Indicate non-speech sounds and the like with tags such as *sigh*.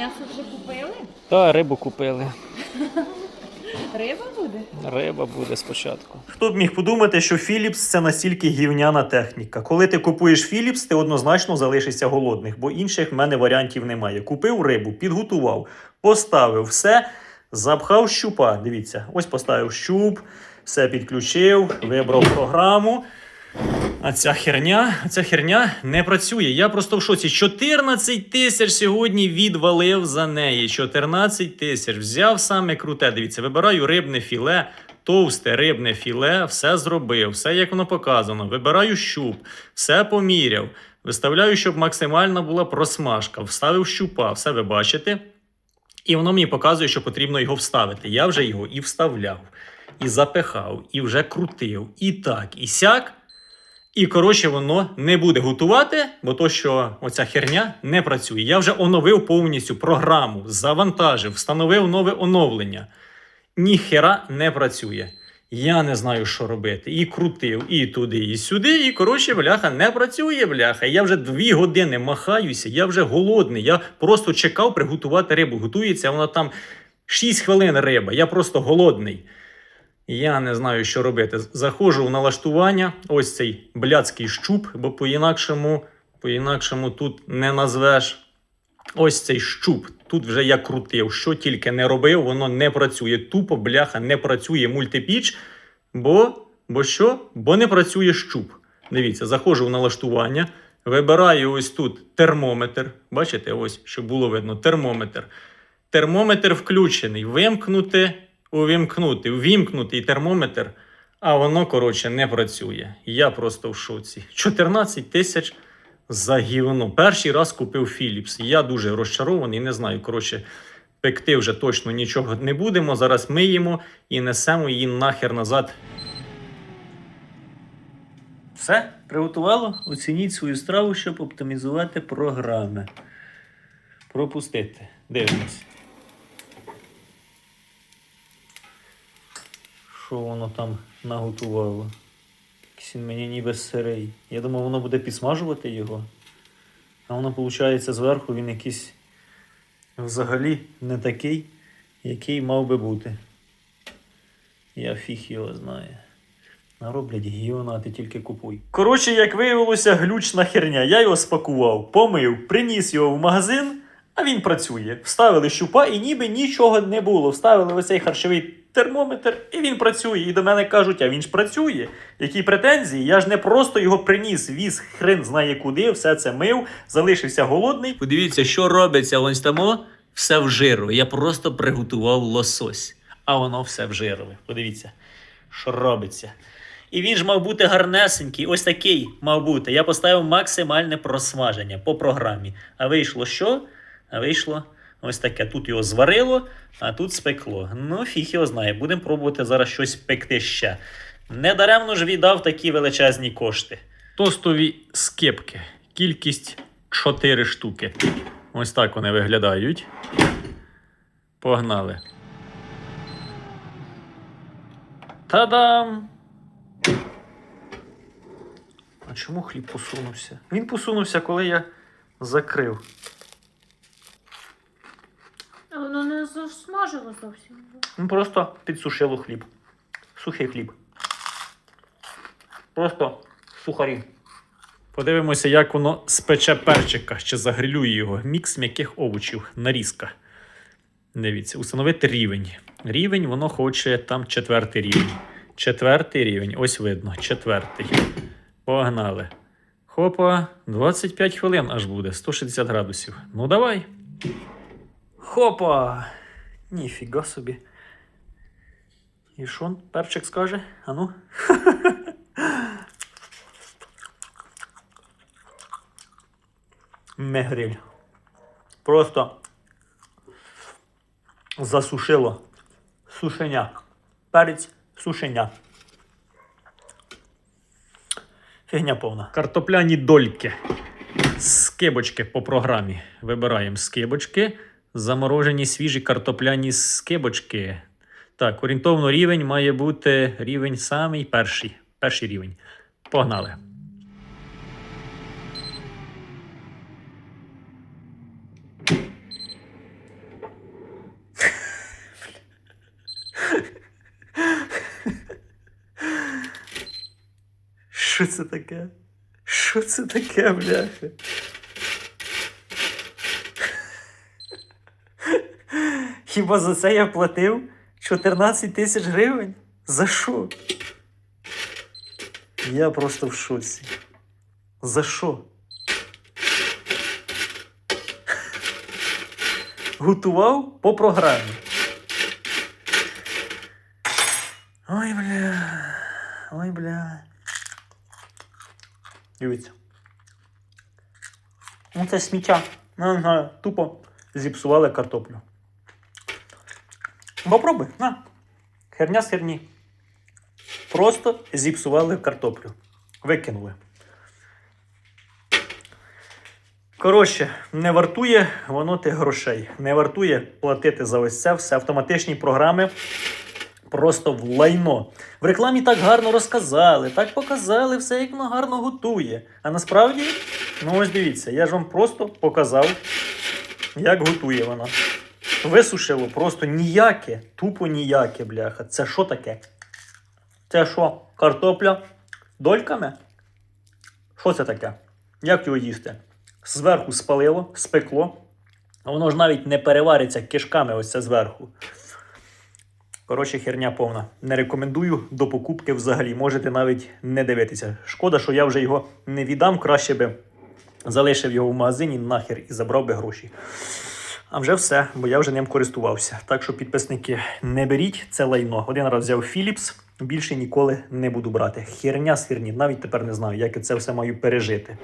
М'ясо вже купили? Та рибу купили. *laughs* Риба буде? Риба буде спочатку. Хто б міг подумати, що Philips це настільки гівняна техніка. Коли ти купуєш Philips, ти однозначно залишишся голодних, бо інших в мене варіантів немає. Купив рибу, підготував, поставив все, запхав щупа. Дивіться, ось поставив щуп, все підключив, вибрав програму. А ця херня, ця херня не працює. Я просто в шоці. 14 тисяч сьогодні відвалив за неї. 14 тисяч. Взяв саме круте. Дивіться, вибираю рибне філе, товсте рибне філе, все зробив, все як воно показано. Вибираю щуп, все поміряв. Виставляю, щоб максимальна була просмажка. Вставив щупа, все ви бачите. І воно мені показує, що потрібно його вставити. Я вже його і вставляв, і запихав, і вже крутив, і так, і сяк. І коротше, воно не буде готувати, бо то, що оця херня не працює. Я вже оновив повністю програму, завантажив, встановив нове оновлення. Ніхера не працює. Я не знаю, що робити. І крутив, і туди, і сюди. І коротше, бляха, не працює, бляха. Я вже дві години махаюся, я вже голодний. Я просто чекав приготувати рибу. Готується, вона там 6 хвилин риба. Я просто голодний. Я не знаю, що робити. Заходжу в налаштування, ось цей блядський щуп, бо по-інакшому, по-інакшому тут не назвеш. Ось цей щуп. Тут вже я крутив. Що тільки не робив, воно не працює. Тупо, бляха, не працює мультипіч. Бо, бо що? Бо не працює щуп. Дивіться, заходжу в налаштування, вибираю ось тут термометр. Бачите, ось, щоб було видно, термометр. Термометр включений. Вимкнути, увімкнути, ввімкнутий термометр, а воно, коротше, не працює. Я просто в шоці. 14 тисяч за гівно. Перший раз купив Philips. Я дуже розчарований, не знаю. Коротше, пекти вже точно нічого не будемо. Зараз миємо і несемо її нахер назад. Все, приготувало? Оцініть свою страву, щоб оптимізувати програми. Пропустити. Дивимось. Що воно там наготувало? Якийсь він мені ніби сирий. Я думав, воно буде підсмажувати його. А воно, виходить, зверху він якийсь взагалі не такий, який мав би бути. Я фіг його знаю. Нароблять гіона, ти тільки купуй. Коротше, як виявилося, глючна херня. Я його спакував, помив, приніс його в магазин, а він працює. Вставили щупа і ніби нічого не було. Вставили ось цей харчовий термометр, і він працює. І до мене кажуть, а він ж працює. Які претензії? Я ж не просто його приніс, віз хрен знає куди, все це мив, залишився голодний. Подивіться, що робиться ось тому. Все в жиру. Я просто приготував лосось, а воно все в жирове. Подивіться, що робиться. І він ж мав бути гарнесенький, ось такий мав бути. Я поставив максимальне просмаження по програмі. А вийшло що? А вийшло ось таке. Тут його зварило, а тут спекло. Ну, фіг його знає. Будемо пробувати зараз щось пекти ще. Недаремно ж віддав такі величезні кошти. Тостові скипки. Кількість 4 штуки. Ось так вони виглядають. Погнали. Та-дам! А чому хліб посунувся? Він посунувся, коли я закрив. А воно не засмажило зовсім. Ну, просто підсушило хліб. Сухий хліб. Просто сухарі. Подивимося, як воно спече перчика, ще загрилює його. Мікс м'яких овочів, нарізка. Дивіться, установити рівень. Рівень воно хоче там четвертий рівень. Четвертий рівень, ось видно, четвертий. Погнали. Хопа, 25 хвилин аж буде, 160 градусів. Ну давай. Хопа! Ніфіга собі. І що перчик скаже? Ану. *laughs* Не гриль. Просто засушило. Сушеня. Перець сушеня. Фігня повна. Картопляні дольки. Скибочки по програмі. Вибираємо скибочки. Заморожені свіжі картопляні скибочки. Так, орієнтовно рівень має бути рівень самий перший. Перший рівень. Погнали. Що це таке? Що це таке, бляха? Хіба за це я платив 14 тисяч гривень? За що? Я просто в шоці. За що? Готував по програмі. Ой, бля. Ой, бля. Дивіться. Ну, це сміття. Не знаю, тупо зіпсували картоплю. Попробуй, на. Херня з херні. Просто зіпсували картоплю. Викинули. Коротше, не вартує воно тих грошей. Не вартує платити за ось це все. Автоматичні програми просто в лайно. В рекламі так гарно розказали, так показали все, як воно гарно готує. А насправді, ну ось дивіться, я ж вам просто показав, як готує вона. Висушило просто ніяке, тупо ніяке, бляха. Це що таке? Це що, картопля дольками? Що це таке? Як його їсти? Зверху спалило, спекло, а воно ж навіть не перевариться кишками ось це зверху. Коротше, херня повна. Не рекомендую до покупки взагалі. Можете навіть не дивитися. Шкода, що я вже його не віддам. Краще би залишив його в магазині нахер і забрав би гроші. А вже все, бо я вже ним користувався. Так що, підписники, не беріть це лайно. Один раз взяв Philips, більше ніколи не буду брати. Херня з херні, навіть тепер не знаю, як я це все маю пережити.